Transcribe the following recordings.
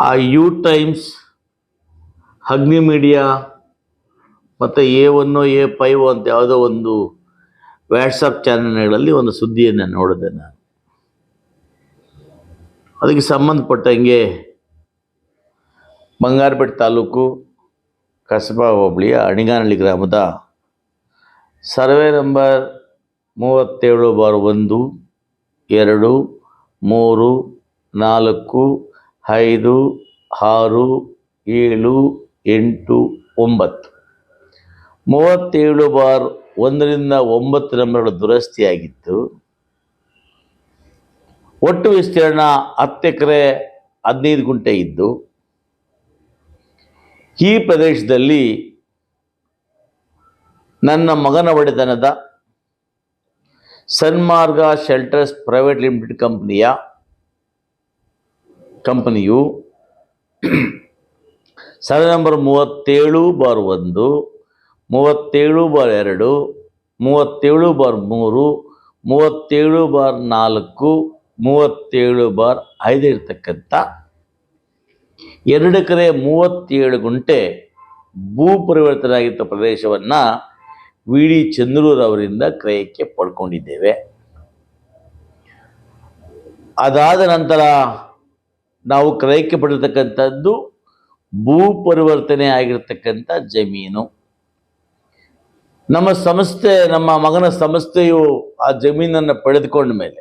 ಆ U Times Agni media ಮತ್ತು A one, A five ಅಂತ ಯಾವುದೋ ಒಂದು ವ್ಯಾಟ್ಸಪ್ ಚಾನಲ್ಗಳಲ್ಲಿ ಒಂದು ಸುದ್ದಿಯನ್ನು ನೋಡಿದೆ ನಾನು. ಅದಕ್ಕೆ ಸಂಬಂಧಪಟ್ಟಂಗೆ ಬಂಗಾರಪೇಟೆ ತಾಲೂಕು ಕಸಬಾ ಹೋಬಳಿಯ ಅಣಿಗಾನಳ್ಳಿ ಗ್ರಾಮದ ಸರ್ವೆ ನಂಬರ್ ಮೂವತ್ತೇಳು ಬಾರ್ ಒಂದು, ಎರಡು, ಮೂರು, ನಾಲ್ಕು ಐದು, ಆರು, ಏಳು, ಎಂಟು, ಒಂಬತ್ತು. ಮೂವತ್ತೇಳು ಬಾರ್ ಒಂದರಿಂದ ಒಂಬತ್ತು ನಂಬರ್ಗಳು ದುರಸ್ತಿಯಾಗಿತ್ತು. ಒಟ್ಟು ವಿಸ್ತೀರ್ಣ ಹತ್ತು ಎಕರೆ ಹದಿನೈದು ಗುಂಟೆ ಇದ್ದು, ಈ ಪ್ರದೇಶದಲ್ಲಿ ನನ್ನ ಮಗನ ಒಡೆತನದ ಸನ್ಮಾರ್ಗ ಶೆಲ್ಟರ್ಸ್ ಪ್ರೈವೇಟ್ ಲಿಮಿಟೆಡ್ ಕಂಪನಿಯ ಕಂಪನಿಯು ಸರ್ವೆ ನಂಬರ್ ಮೂವತ್ತೇಳು ಬಾರ್ ಒಂದು, ಮೂವತ್ತೇಳು ಬಾರ್ ಎರಡು, ಮೂವತ್ತೇಳು ಬಾರ್ ಮೂರು, ಮೂವತ್ತೇಳು ಬಾರ್ ನಾಲ್ಕು, ಮೂವತ್ತೇಳು ಬಾರ್ ಐದು ಇರ್ತಕ್ಕಂಥ ಎರಡು ಕರೆ ಮೂವತ್ತೇಳು ಗುಂಟೆ ಭೂ ಪರಿವರ್ತನೆ ಆಗಿದ್ದ ಪ್ರದೇಶವನ್ನು ವಿ ಡಿ ಚಂದ್ರೂರವರಿಂದ ಕ್ರಯಕ್ಕೆ ಪಡ್ಕೊಂಡಿದ್ದೇವೆ. ಅದಾದ ನಂತರ ನಾವು ಕ್ರಯಕ್ಕೆ ಪಡಿರ್ತಕ್ಕಂಥದ್ದು ಭೂ ಪರಿವರ್ತನೆ ಆಗಿರ್ತಕ್ಕಂಥ ಜಮೀನು. ನಮ್ಮ ಸಂಸ್ಥೆ, ನಮ್ಮ ಮಗನ ಸಂಸ್ಥೆಯು ಆ ಜಮೀನನ್ನು ಪಡೆದುಕೊಂಡ ಮೇಲೆ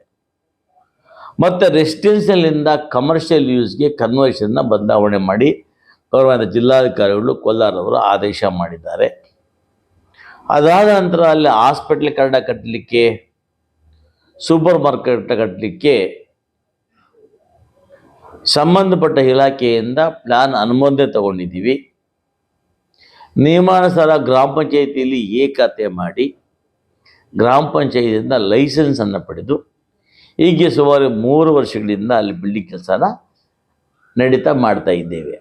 ಮತ್ತು ರೆಸಿಡೆನ್ಷಿಯಲಿಂದ ಕಮರ್ಷಿಯಲ್ ಯೂಸ್ಗೆ ಕನ್ವರ್ಷನ್ನ ಬದಲಾವಣೆ ಮಾಡಿ ಗೌರವಾದ ಜಿಲ್ಲಾಧಿಕಾರಿಗಳು ಕೋಲಾರವರು ಆದೇಶ ಮಾಡಿದ್ದಾರೆ. ಅದಾದ ನಂತರ ಅಲ್ಲಿ ಹಾಸ್ಪಿಟ್ಲ್ ಕಟ್ಟಲಿಕ್ಕೆ, ಸೂಪರ್ ಮಾರ್ಕೆಟ್ ಕಟ್ಟಲಿಕ್ಕೆ ಸಂಬಂಧಪಟ್ಟ ಇಲಾಖೆಯಿಂದ ಪ್ಲಾನ್ ಅನುಮೋದನೆ ತಗೊಂಡಿದ್ದೀವಿ. ನಿಯಮಾನುಸಾರ ಗ್ರಾಮ ಪಂಚಾಯಿತಿಯಲ್ಲಿ ಏಕತೆ ಮಾಡಿ ಗ್ರಾಮ ಪಂಚಾಯಿತಿಯಿಂದ ಲೈಸೆನ್ಸನ್ನು ಪಡೆದು ಹೀಗೆ ಸುಮಾರು ಮೂರು ವರ್ಷಗಳಿಂದ ಅಲ್ಲಿ ಬಿಲ್ಡಿಂಗ್ ಕೆಲಸನ ನಡೀತಾ ಮಾಡ್ತಾ ಇದ್ದೇವೆ.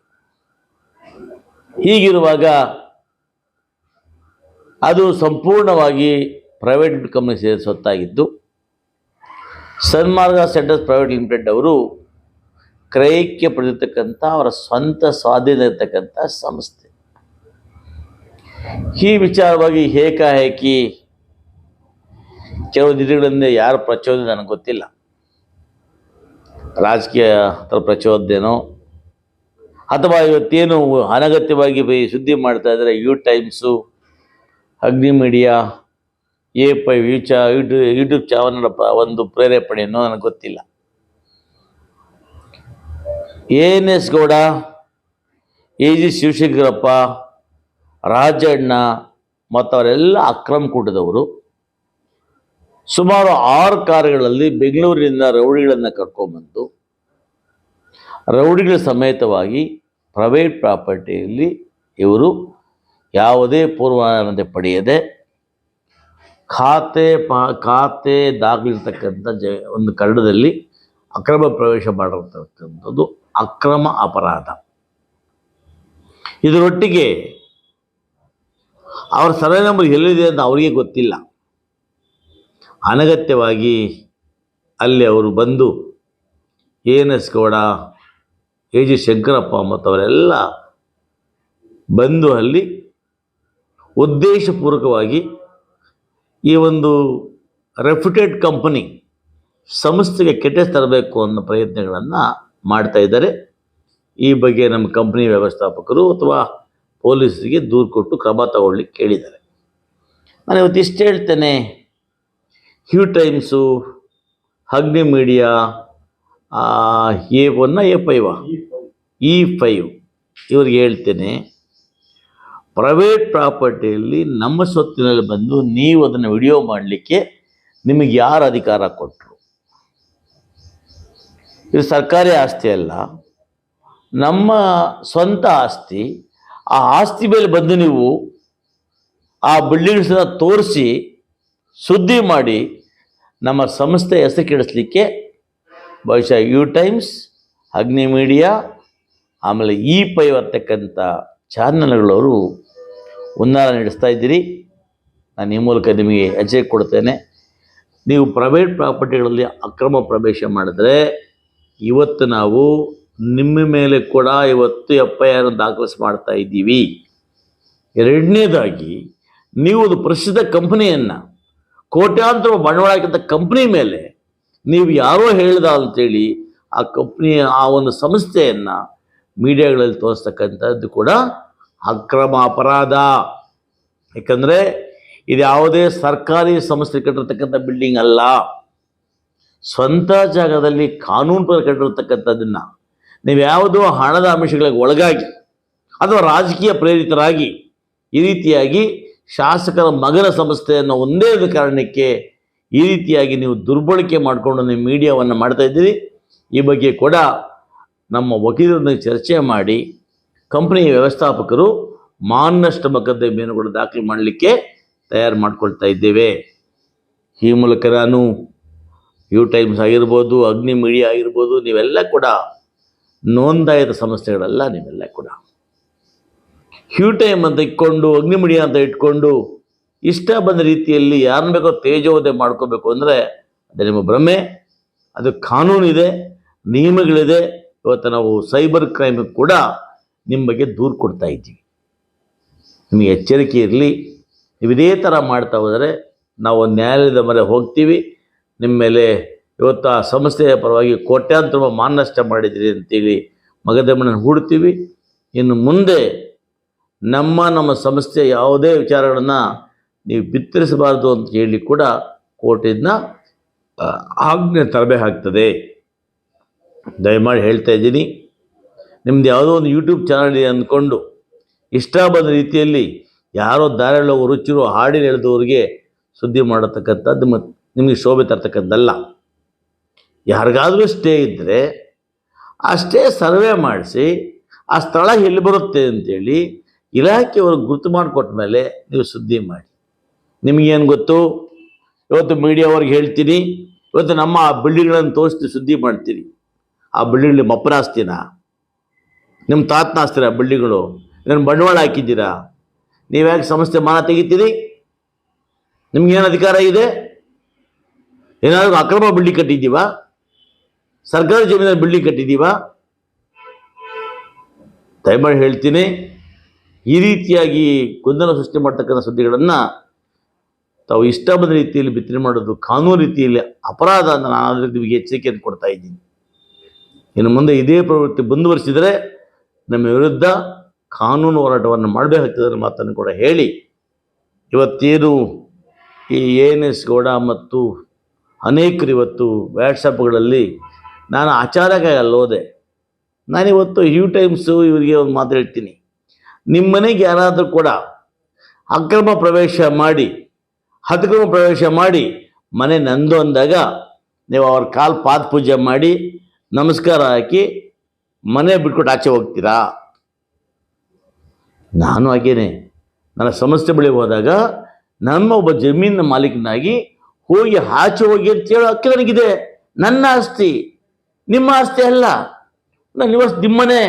ಹೀಗಿರುವಾಗ ಅದು ಸಂಪೂರ್ಣವಾಗಿ ಪ್ರೈವೇಟ್ ಕಂಪನಿ ಸೇರಿ ಸ್ವತ್ತಾಗಿದ್ದು ಸನ್ಮಾರ್ಗ ಸೆಂಟರ್ಸ್ ಪ್ರೈವೇಟ್ ಲಿಮಿಟೆಡ್ ಅವರು ಕ್ರಯಕ್ಕೆ ಪಡೆದಿರ್ತಕ್ಕಂಥ ಅವರ ಸ್ವಂತ ಸ್ವಾಧೀನ ಇರತಕ್ಕಂಥ ಸಂಸ್ಥೆ. ಈ ವಿಚಾರವಾಗಿ ಏಕಾಏಕಿ ಕೆಲವು ದಿನಗಳಿಂದ ಯಾರು ಪ್ರಚೋದನೆ ನನಗೆ ಗೊತ್ತಿಲ್ಲ. ರಾಜಕೀಯ ಪ್ರಚೋದನೆನೋ ಅಥವಾ ಇವತ್ತೇನು ಅನಗತ್ಯವಾಗಿ ಸುದ್ದಿ ಮಾಡ್ತಾ ಇದ್ದಾರೆ, ಯೂ ಟೈಮ್ಸು, ಅಗ್ನಿ ಮೀಡಿಯಾ, ಎ ಪೈ ಯು ಚಾ ಯೂಟ್ಯೂಬ್ ಯೂಟ್ಯೂಬ್ ಒಂದು ಪ್ರೇರೇಪಣೆಯೋ ನನಗೆ ಗೊತ್ತಿಲ್ಲ. A N S Gowda? A G Shivashankarappa, Rajanna ಮತ್ತು ಅವರೆಲ್ಲ ಅಕ್ರಮ ಕೂಟದವರು. ಸುಮಾರು ಆರು ಕಾರುಗಳಲ್ಲಿ ಬೆಂಗಳೂರಿನಿಂದ ರೌಡಿಗಳನ್ನು ಕರ್ಕೊಂಬಂದು, ರೌಡಿಗಳ ಸಮೇತವಾಗಿ ಪ್ರೈವೇಟ್ ಪ್ರಾಪರ್ಟಿಯಲ್ಲಿ ಇವರು ಯಾವುದೇ ಪೂರ್ವಾನುಮತಿ ಪಡೆಯದೆ ಖಾತೆ ಪಾ, ಖಾತೆ ದಾಖಲಿರ್ತಕ್ಕಂಥ ಜ, ಒಂದು ಕನ್ನಡದಲ್ಲಿ ಅಕ್ರಮ ಪ್ರವೇಶ ಮಾಡಿರ್ತಕ್ಕಂಥದ್ದು ಅಕ್ರಮ ಅಪರಾಧ. ಇದರೊಟ್ಟಿಗೆ ಅವರ ಸರ್ವೆ ನಂಬರ್ ಎಲ್ಲಿದೆ ಅಂತ ಅವರಿಗೆ ಗೊತ್ತಿಲ್ಲ. ಅನಗತ್ಯವಾಗಿ ಅಲ್ಲಿ ಅವರು ಬಂದು A N S Gowda, A G Shankarappa ಮತ್ತು ಅವರೆಲ್ಲ ಬಂದು ಅಲ್ಲಿ ಉದ್ದೇಶಪೂರ್ವಕವಾಗಿ ಈ ಒಂದು ರೆಪ್ಯುಟೆಡ್ ಕಂಪನಿ ಸಂಸ್ಥೆಗೆ ಕೆಟ್ಟ ತರಬೇಕು ಅನ್ನೋ ಪ್ರಯತ್ನಗಳನ್ನು ಮಾಡ್ತಾ ಇದ್ದಾರೆ. ಈ ಬಗ್ಗೆ ನಮ್ಮ ಕಂಪ್ನಿ ವ್ಯವಸ್ಥಾಪಕರು ಅಥವಾ ಪೊಲೀಸರಿಗೆ ದೂರು ಕೊಟ್ಟು ಕ್ರಮ ತಗೊಳ್ಳಿಕ್ಕೆ ಕೇಳಿದ್ದಾರೆ. ನಾನು ಇವತ್ತು ಇಷ್ಟು ಹೇಳ್ತೇನೆ U Times Agni media A one A five E five ಇವ್ರಿಗೆ ಹೇಳ್ತೇನೆ ಪ್ರೈವೇಟ್ ಪ್ರಾಪರ್ಟಿಯಲ್ಲಿ ನಮ್ಮ ಸ್ವತ್ತಿನಲ್ಲಿ ಬಂದು ನೀವು ಅದನ್ನು ವಿಡಿಯೋ ಮಾಡಲಿಕ್ಕೆ ನಿಮಗೆ ಯಾರು ಅಧಿಕಾರ ಕೊಟ್ಟರು ಇದು ಸರ್ಕಾರಿ ಆಸ್ತಿ ಅಲ್ಲ. ನಮ್ಮ ಸ್ವಂತ ಆಸ್ತಿ. ಆ ಆಸ್ತಿ ಮೇಲೆ ಬಂದು ನೀವು ಆ ಬಿಲ್ಡಿಂಗ್ಸನ್ನ ತೋರಿಸಿ, ಸುದ್ದಿ ಮಾಡಿ, ನಮ್ಮ ಸಂಸ್ಥೆ ಹೆಸರು ಕೆಡಿಸ್ಲಿಕ್ಕೆ ಬಹುಶಃ ಯು ಟೈಮ್ಸ್, ಅಗ್ನಿ ಮೀಡಿಯಾ, ಆಮೇಲೆ ಈ ಪೈ ಬರ್ತಕ್ಕಂಥ ಚಾನಲ್ಗಳವರು ಉನ್ನಾರ ನಡೆಸ್ತಾ ಇದ್ದೀರಿ. ನಾನು ಈ ಮೂಲಕ ನಿಮಗೆ ಎಚ್ಚರಿಕೆ ಕೊಡ್ತೇನೆ. ನೀವು ಪ್ರೈವೇಟ್ ಪ್ರಾಪರ್ಟಿಗಳಲ್ಲಿ ಅಕ್ರಮ ಪ್ರವೇಶ ಮಾಡಿದ್ರೆ ಇವತ್ತು ನಾವು ನಿಮ್ಮ ಮೇಲೆ ಕೂಡ ಇವತ್ತು ಎಫ್ ಐ ಆರ್ ದಾಖಲಿಸಿ ಮಾಡ್ತಾ ಇದ್ದೀವಿ. ಎರಡನೇದಾಗಿ, ನೀವು ಒಂದು ಪ್ರಸಿದ್ಧ ಕಂಪನಿಯನ್ನು, ಕೋಟ್ಯಾಂತರ ಬಂಡವಾಳ ಹಾಕಿದ ಕಂಪ್ನಿ ಮೇಲೆ ನೀವು ಯಾರೋ ಹೇಳ್ದ ಅಂತೇಳಿ ಆ ಕಂಪ್ನಿಯ ಆ ಒಂದು ಸಂಸ್ಥೆಯನ್ನು ಮೀಡಿಯಾಗಳಲ್ಲಿ ತೋರಿಸ್ತಕ್ಕಂಥದ್ದು ಕೂಡ ಅಕ್ರಮ ಅಪರಾಧ. ಯಾಕಂದರೆ ಇದು ಯಾವುದೇ ಸರ್ಕಾರಿ ಸಂಸ್ಥೆ ಕಟ್ಟಿರ್ತಕ್ಕಂಥ ಬಿಲ್ಡಿಂಗ್ ಅಲ್ಲ. ಸ್ವಂತ ಜಾಗದಲ್ಲಿ ಕಾನೂನು ಪ್ರಕಾರ ಕಟ್ಟಿರ್ತಕ್ಕಂಥದ್ದನ್ನು ನೀವು ಯಾವುದೋ ಹಣದ ಅಂಶಗಳಿಗೆ ಒಳಗಾಗಿ ಅಥವಾ ರಾಜಕೀಯ ಪ್ರೇರಿತರಾಗಿ ಈ ರೀತಿಯಾಗಿ ಶಾಸಕರ ಮಗನ ಸಂಸ್ಥೆಯನ್ನು ಒಂದೇ ಒಂದು ಕಾರಣಕ್ಕೆ ಈ ರೀತಿಯಾಗಿ ನೀವು ದುರ್ಬಳಕೆ ಮಾಡಿಕೊಂಡು ನೀವು ಮೀಡಿಯಾವನ್ನು ಮಾಡ್ತಾ ಇದ್ದೀರಿ. ಈ ಬಗ್ಗೆ ಕೂಡ ನಮ್ಮ ವಕೀಲರೊಂದಿಗೆ ಚರ್ಚೆ ಮಾಡಿ ಕಂಪ್ನಿಯ ವ್ಯವಸ್ಥಾಪಕರು ಮಾನನಷ್ಟ ಮೊಕದ್ದಮೆಯನ್ನು ಕೂಡ ದಾಖಲು ಮಾಡಲಿಕ್ಕೆ ತಯಾರು ಮಾಡಿಕೊಳ್ತಾ ಇದ್ದೇವೆ. ಈ ಮೂಲಕ ನಾನು ಯು ಟೈಮ್ಸ್ ಆಗಿರ್ಬೋದು, ಅಗ್ನಿ ಮೀಡಿಯಾ ಆಗಿರ್ಬೋದು, ನೀವೆಲ್ಲ ಕೂಡ ನೋಂದಾಯಿತ ಸಂಸ್ಥೆಗಳೆಲ್ಲ ನೀವೆಲ್ಲ ಕೂಡ. ಹ್ಯೂ ಟೈಮ್ ಅಂತ ಇಟ್ಕೊಂಡು, ಅಗ್ನಿ ಮೀಡಿಯಾ ಅಂತ ಇಟ್ಕೊಂಡು ಇಷ್ಟ ಬಂದ ರೀತಿಯಲ್ಲಿ ಯಾರನ್ನ ಬೇಕೋ ತೇಜೋದಯ ಮಾಡ್ಕೋಬೇಕು ಅಂದರೆ ಅದು ನಿಮ್ಮ ಭ್ರಮೆ, ಅದು ಕಾನೂನಿದೆ, ನಿಯಮಗಳಿದೆ. ಇವತ್ತು ನಾವು ಸೈಬರ್ ಕ್ರೈಮ್ ಕೂಡ ನಿಮ್ಮ ಬಗ್ಗೆ ದೂರು ಕೊಡ್ತಾ ಇದ್ದೀವಿ. ನಿಮಗೆ ಎಚ್ಚರಿಕೆ ಇರಲಿ. ನೀವು ಇದೇ ಥರ ಮಾಡ್ತಾ ಹೋದರೆ ನಾವು ನ್ಯಾಯಾಲಯದ ಮೇಲೆ ಹೋಗ್ತೀವಿ. ನಿಮ್ಮ ಮೇಲೆ ಇವತ್ತು ಆ ಸಂಸ್ಥೆಯ ಪರವಾಗಿ ಕೋಟ್ಯಾಂತರ ರೂಪಾಯಿ ಮಾನನಷ್ಟ ಮಾಡಿದ್ದೀರಿ ಅಂತೇಳಿ ಮಗದಮ್ಮನ ಹೂಡ್ತೀವಿ. ಇನ್ನು ಮುಂದೆ ನಮ್ಮ ನಮ್ಮ ಸಂಸ್ಥೆ ಯಾವುದೇ ವಿಚಾರಗಳನ್ನು ನೀವು ಬಿತ್ತರಿಸಬಾರ್ದು ಅಂತ ಹೇಳಿ ಕೂಡ ಕೋರ್ಟಿಂದ ಆಜ್ಞೆ ಆಜ್ಞೆ ತರಬೇಕಾಗ್ತದೆ ದಯಮಾಡಿ ಹೇಳ್ತಾ ಇದ್ದೀನಿ ನಿಮ್ಮದು ಯಾವುದೋ ಒಂದು ಯೂಟ್ಯೂಬ್ ಚಾನಲ್ ಇದೆ ಅಂದ್ಕೊಂಡು ಇಷ್ಟ ಬಂದ ರೀತಿಯಲ್ಲಿ ಯಾರೋ ಹೋಗೋ ರುಚಿರೋ ಹಾಡಿನ ಎಳೆದವ್ರಿಗೆ ಸುದ್ದಿ ಮಾಡತಕ್ಕಂಥದ್ದು ಮತ್ತು ನಿಮಗೆ ಶೋಭೆ ತರ್ತಕ್ಕಂಥದ್ದಲ್ಲ. ಯಾರಿಗಾದರೂ ಸ್ಟೇ ಇದ್ದರೆ ಆ ಸ್ಟೇ ಸರ್ವೆ ಮಾಡಿಸಿ, ಆ ಸ್ಥಳ ಎಲ್ಲಿ ಬರುತ್ತೆ ಅಂತೇಳಿ ಇಲಾಖೆಯವರು ಗುರುತು ಮಾಡಿಕೊಟ್ಟ ಮೇಲೆ ನೀವು ಸುದ್ದಿ ಮಾಡಿ. ನಿಮಗೇನು ಗೊತ್ತು? ಇವತ್ತು ಮೀಡಿಯಾವ್ರಿಗೆ ಹೇಳ್ತೀನಿ, ಇವತ್ತು ನಮ್ಮ ಆ ಬಿಲ್ಡಿಂಗ್ಗಳನ್ನು ತೋರಿಸ್ತೀವಿ ಸುದ್ದಿ ಮಾಡ್ತೀರಿ ಆ ಬಿಲ್ಡಿಂಗ್ ನಿಮ್ಮ ಅಪ್ಪನ ನಿಮ್ಮ ತಾತನ ಆಸ್ತಿನ ಬಿಲ್ಡಿಂಗ್ಗಳು? ನನ್ನ ಬಂಡವಾಳ ಹಾಕಿದ್ದೀರಾ? ನೀವ್ಯಾಕೆ ಸಂಸ್ಥೆ ಮಾನ ತೆಗಿತೀರಿ? ನಿಮ್ಗೇನು ಅಧಿಕಾರ ಇದೆ? ಏನಾದರೂ ಅಕ್ರಮ ಬಿಲ್ಡಿಂಗ್ ಕಟ್ಟಿದ್ದೀವಾ? ಸರ್ಕಾರಿ ಜಮೀನಲ್ಲಿ ಬಿಲ್ಡಿಂಗ್ ಕಟ್ಟಿದ್ದೀವಾ? ದಯಮಾಡಿ ಹೇಳ್ತೀನಿ, ಈ ರೀತಿಯಾಗಿ ಗೊಂದಲ ಸೃಷ್ಟಿ ಮಾಡ್ತಕ್ಕಂಥ ಸುದ್ದಿಗಳನ್ನು ತಾವು ಇಷ್ಟ ಬಂದ ರೀತಿಯಲ್ಲಿ ಬಿತ್ತನೆ ಮಾಡೋದು, ಕಾನೂನು ರೀತಿಯಲ್ಲಿ ಅಪರಾಧ ಅಂತ ನಾನು ನಿಮಗೆ ಎಚ್ಚರಿಕೆಯನ್ನು ಕೊಡ್ತಾ ಇದ್ದೀನಿ. ಇನ್ನು ಮುಂದೆ ಇದೇ ಪ್ರವೃತ್ತಿ ಮುಂದುವರಿಸಿದರೆ ನಮ್ಮ ವಿರುದ್ಧ ಕಾನೂನು ಹೋರಾಟವನ್ನು ಮಾಡಬೇಕಾಗ್ತದೆ ಮಾತನ್ನು ಕೂಡ ಹೇಳಿ. ಇವತ್ತೇನು ಈ ಎ ಎನ್ ಎಸ್ ಗೌಡ ಮತ್ತು ಅನೇಕರು ಇವತ್ತು ವ್ಯಾಟ್ಸಪ್ಗಳಲ್ಲಿ ನಾನು ಆಚಾರಕ್ಕಾಗಿ ಹೋದೆ ನಾನಿವತ್ತು ಯೂ ಟೈಮ್ಸು ಇವರಿಗೆ ಒಂದು ಮಾತು ಹೇಳ್ತೀನಿ. ನಿಮ್ಮ ಮನೆಗೆ ಯಾರಾದರೂ ಕೂಡ ಅಕ್ರಮ ಪ್ರವೇಶ ಮಾಡಿ, ಅತಿಕ್ರಮ ಪ್ರವೇಶ ಮಾಡಿ, ಮನೆ ನಂದು ಅಂದಾಗ ನೀವು ಅವ್ರ ಕಾಲು ಪಾದ ಪೂಜೆ ಮಾಡಿ, ನಮಸ್ಕಾರ ಹಾಕಿ, ಮನೆ ಬಿಟ್ಕೊಟ್ಟು ಆಚೆ ಹೋಗ್ತೀರಾ? ನಾನು ಹಾಗೇನೆ. ನನ್ನ ಸಂಸ್ಥೆ ಬಳಿ ಹೋದಾಗ, ನಮ್ಮ ಒಬ್ಬ ಜಮೀನಿನ ಮಾಲೀಕನಾಗಿ ಹೋಗಿ ಆಚೆ ಹೋಗಿ ಅಂತ ಹೇಳೋ ಹಕ್ಕಿ ನನಗಿದೆ. ನನ್ನ ಆಸ್ತಿ, ನಿಮ್ಮ ಆಸ್ತಿ ಅಲ್ಲ. ನಾನು ನಿವಾಸ ನಿಮ್ಮನೆ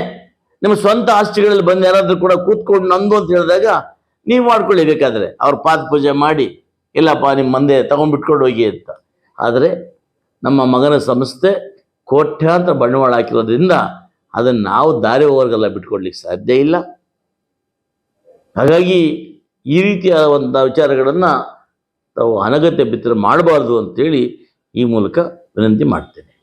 ನಿಮ್ಮ ಸ್ವಂತ ಆಸ್ತಿಗಳಲ್ಲಿ ಬಂದು ಯಾರಾದರೂ ಕೂಡ ಕೂತ್ಕೊಂಡು ನಂದು ಅಂತ ಹೇಳಿದಾಗ ನೀವು ಮಾಡ್ಕೊಳ್ಳಿ ಬೇಕಾದರೆ ಅವ್ರ ಪಾದ ಪೂಜೆ ಮಾಡಿ, ಇಲ್ಲಪ್ಪ ನಿಮ್ಮ ಮಂದೆ ತಗೊಂಡ್ಬಿಟ್ಕೊಂಡು ಹೋಗಿ ಅಂತ. ಆದರೆ ನಮ್ಮ ಮಗನ ಸಂಸ್ಥೆ ಕೋಟ್ಯಾಂತರ ಬಂಡವಾಳ ಹಾಕಿರೋದ್ರಿಂದ ಅದನ್ನು ನಾವು ದಾರಿ ಹೋಗೋರ್ಗೆಲ್ಲ ಬಿಟ್ಕೊಡ್ಲಿಕ್ಕೆ ಸಾಧ್ಯ ಇಲ್ಲ. ಹಾಗಾಗಿ ಈ ರೀತಿಯಾದಂಥ ವಿಚಾರಗಳನ್ನು ತಾವು ಅನಗತ್ಯ ಬಿತ್ತನೆ ಮಾಡಬಾರ್ದು ಅಂತೇಳಿ ಈ ಮೂಲಕ ವಿನಂತಿ ಮಾಡ್ತೇನೆ.